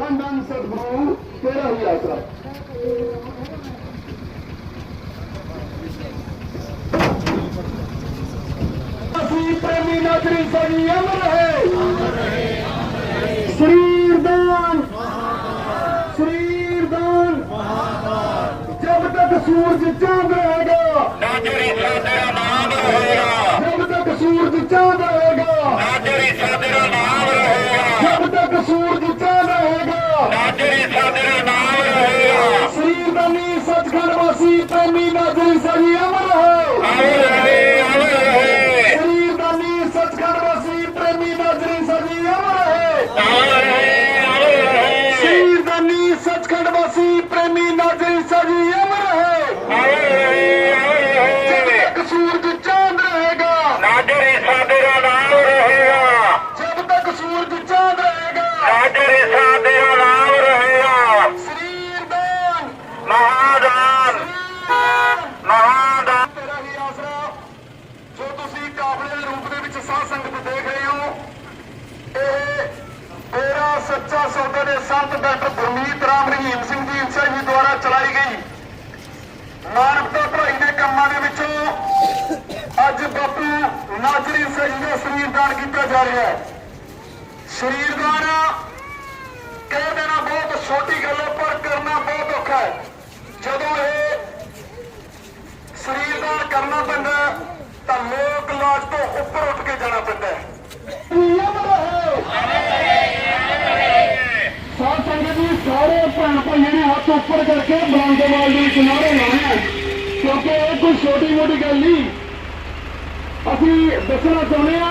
ਧੰਨ ਧੰਨ ਸਤਿਗੁਰੂ, ਤੇਰਾ ਹੀ ਆਸਰਾ। ਅਸੀਂ ਪ੍ਰੇਮੀ ਨਗਰੀ ਸਦੀ ਅਮਰ ਹੈ। ਸਰੀਰ ਦਾਨ ਸਰੀਰ ਦਾਨ ਜਦ ਤੱਕ ਸੂਰਜ ਚੰਦ ਰਹੇਗਾ ਨਾਜਰੀ ਸਾਡਾ ਨਾਮ ਰਹੇਗਾ ਸਰੀਰ ਦਾ ਨੀ ਸੱਚਖੰਡ ਵਾਸੀ ਪ੍ਰੇਮੀ ਨਾਜ਼ਰੀ ਸਜੀ ਅਮਰ ਰਹੇ ਅਮਰ ਰਹੇ ਅਮਰ ਰਹੇ ਸਰੀਰ ਦਾ ਨੀ ਸੱਚਖੰਡ ਵਾਸੀ ਪ੍ਰੇਮੀ ਨਾਜ਼ਰੀ ਸਜੀ ਅਮਰ ਰਹੇ ਅਮਰ ਰਹੇ ਅਮਰ ਰਹੇ ਸਰੀਰ ਦਾ ਨੀ ਸੱਚਖੰਡ ਵਾਸੀ ਪ੍ਰੇਮੀ ਨਾਜ਼ਰੀ ਸਜੀ ਅਮਰ ਰਹੇ ਅਮਰ ਰਹੇ ਅਮਰ ਜਦ ਰਹੇ ਤੱਕ ਸੂਰਜ ਚਾਂਦ ਰਹੇਗਾ ਨਾਜਰੀ ਸਾਡਾ ਨਾਮ ਰਹੇਗਾ ਜਦ ਤੱਕ ਸੂਰਜ ਚਾਂਦ ਰਹੇਗਾ ਨਾਜਰੀ ਸਾਡਾ ਨਾਮ ਰਹੇਗਾ ਸਰੀਰ ਦਾਨ ਮਹਾਦਾਨ ਮਹਾਦਾਨ ਤੇਰਾ ਹੀ ਆਸਰਾ ਜੋ ਤੁਸੀਂ ਕਾਫਲੇ ਦੇ ਰੂਪ ਦੇ ਵਿੱਚ ਸਾਧ ਸੰਗਤ ਦੇਖ ਰਹੇ ਹੋ। ਇਹ ਤੇਰਾ ਸੱਚਾ ਸੌਦੇ ਦੇ ਸੰਤ ਡਾਕਟਰ ਗੁਰਮੀਤ ਰਾਮ ਰਹੀਮ ਸਿੰਘ ਜੀ ਇੰਸਾ ਜੀ ਦੁਆਰਾ ਚਲਾਈ ਗਈ। ਮਾਨਵਤਾ ਭਲਾਈ ਦੇ ਕੰਮਾਂ ਦੇ ਵਿੱਚੋਂ ਅੱਜ ਬਾਪੂ ਨਾਜਰੀ ਸਹੀ ਦਾ ਸਰੀਰ ਦਾਨ ਕੀਤਾ ਜਾ ਰਿਹਾ ਹੈ। ਸਰੀਰ ਦਾਨ, ਕਹਿ ਦੇਣਾ ਬਹੁਤ ਛੋਟੀ ਗੱਲ ਹੈ, ਪਰ ਕਰਨਾ ਬਹੁਤ ਔਖਾ ਹੈ ਜਦੋਂ ਇਹ ਸਰੀਰ ਦਾਨ ਕਰਨਾ ਪੈਂਦਾ ਹੈ, ਤਾਂ ਲੋਕ ਲਾਜ ਤੋਂ ਉੱਪਰ ਉੱਠ ਕੇ ਜਾਣਾ ਪੈਂਦਾ ਹੈ। ਸਾਧ ਸੰਗਤ ਜੀ ਸਾਰੇ ਭੈਣ ਭਾਈਆਂ ਨੇ ਹੱਥ ਉੱਪਰ ਕਰਕੇ ਬਲੰਦੇਵਾਲ ਦੇ ਕਿਨਾਰੇ ਲਾਉਣੇ ਆ। ਕਿਉਂਕਿ ਇਹ ਕੋਈ ਛੋਟੀ ਮੋਟੀ ਗੱਲ ਨਹੀਂ। ਅਸੀਂ ਦੱਸਣਾ ਚਾਹੁੰਦੇ ਆ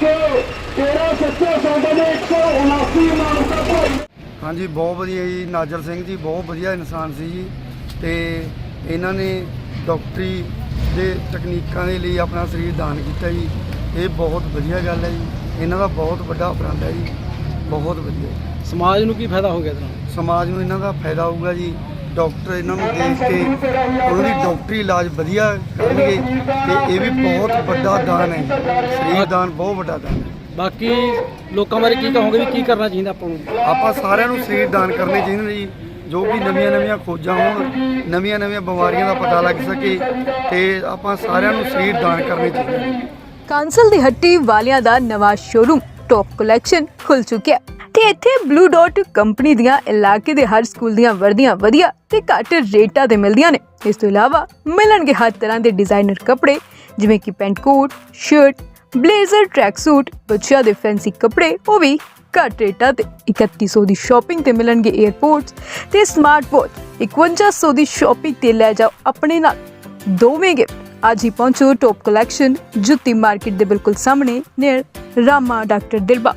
ਕਿ ਤੇਰਾ ਸੱਚਾ ਸੌਦਾ ਦੇ 179 ਮਾਨਵਤਾ ਭਾਈ ਹਾਂਜੀ ਬਹੁਤ ਵਧੀਆ ਜੀ। ਨਾਜਰ ਸਿੰਘ ਜੀ ਬਹੁਤ ਵਧੀਆ ਇਨਸਾਨ ਸੀ ਜੀ। ਤੇ ਇਹਨਾਂ ਨੇ ਡਾਕਟਰੀ ਦੇ ਤਕਨੀਕਾਂ ਦੇ ਲਈ ਆਪਣਾ ਸਰੀਰ ਦਾਨ ਕੀਤਾ ਜੀ। ਇਹ ਬਹੁਤ ਵਧੀਆ ਗੱਲ ਹੈ ਜੀ। ਇਹਨਾਂ ਦਾ ਬਹੁਤ ਵੱਡਾ ਉਪਰਾਲਾ ਹੈ ਜੀ। ਬਹੁਤ ਵਧੀਆ। ਸਮਾਜ ਨੂੰ ਕੀ ਫਾਇਦਾ ਹੋ ਗਿਆ ਨਾਲ ਸਮਾਜ ਨੂੰ ਇਹਨਾਂ ਦਾ ਫਾਇਦਾ ਹੋਊਗਾ ਜੀ। ਡਾਕਟਰ ਇਹਨਾਂ ਨੂੰ ਦੇਖ ਕੇ ਉਹਨਾਂ ਦੀ ਡਾਕਟਰੀ ਇਲਾਜ ਵਧੀਆ ਕਰਨਗੇ ਤੇ ਇਹ ਵੀ ਬਹੁਤ ਵੱਡਾ ਦਾਨ ਹੈ ਸਰੀਰ ਦਾਨ ਬਹੁਤ ਵੱਡਾ ਦਾਨ ਹੈ। ਬਾਕੀ ਲੋਕਾਂ ਬਾਰੇ ਕੀ ਕਹੋਗੇ ਵੀ ਕੀ ਕਰਨਾ ਚਾਹੀਦਾ ਆਪਾਂ ਨੂੰ? ਆਪਾਂ ਸਾਰਿਆਂ ਨੂੰ ਸਰੀਰ ਦਾਨ ਕਰਨੇ ਚਾਹੀਦੇ ਨੇ ਜੀ। ਜੋ ਕਿ ਨਵੀਆਂ ਨਵੀਆਂ ਖੋਜਾਂ ਹੋਣ, ਨਵੀਆਂ ਨਵੀਆਂ ਬਿਮਾਰੀਆਂ ਦਾ ਪਤਾ ਲੱਗ ਸਕੇ ਤੇ ਆਪਾਂ ਸਾਰਿਆਂ ਨੂੰ ਸਰੀਰ ਦਾਨ ਕਰਨੇ ਚਾਹੀਦੇ ਕਾਂਸਲ ਦੀ ਹੱਟੀ ਵਾਲਿਆਂ ਦਾ ਨਵਾਂ ਸ਼ੋਰੂਮ ਟੌਪ ਕਲੈਕਸ਼ਨ ਖੁੱਲ ਚੁੱਕਿਆ ਤੇ ਇੱਥੇ ਬਲੂ ਡਾਟ ਕੰਪਨੀ ਦੀਆਂ ਇਲਾਕੇ ਦੇ ਹਰ ਸਕੂਲ ਦੀਆਂ ਵਰਦੀਆਂ ਵਧੀਆ ਤੇ ਘੱਟ ਰੇਟਾਂ ਤੇ ਮਿਲਦੀਆਂ ਨੇ। ਇਸ ਤੋਂ ਇਲਾਵਾ ਮਿਲਣਗੇ ਹਰ ਤਰ੍ਹਾਂ ਦੇ ਡਿਜ਼ਾਈਨਰ ਕੱਪੜੇ, ਜਿਵੇਂ ਕਿ pant coat shirt blazer track suit ਬੱਚਿਆਂ ਦੇ ਫੈਂਸੀ ਕੱਪੜੇ, ਉਹ ਵੀ ਘੱਟ ਰੇਟਾਂ ਤੇ 3100 ਦੀ ਸ਼ਾਪਿੰਗ ਤੇ ਮਿਲਣਗੇ 에ਅਰਪੋਰਟਸ ਤੇ ਸਮਾਰਟ ਵਾਚ 5100 ਦੀ ਸ਼ਾਪਿੰਗ ਤੇ ਲੈ ਜਾਓ ਆਪਣੇ ਨਾਲ ਦੋਵੇਂ ਗਿਫਟ ਅੱਜ ਹੀ ਪਹੁੰਚੋ ਟੌਪ ਕਲੈਕਸ਼ਨ ਜੁੱਤੀ ਮਾਰਕੀਟ ਦੇ ਬਿਲਕੁਲ ਸਾਹਮਣੇ ਨੀਅਰ ਰਾਮਾ ਡਾਕਟਰ ਦਿਲਬਾ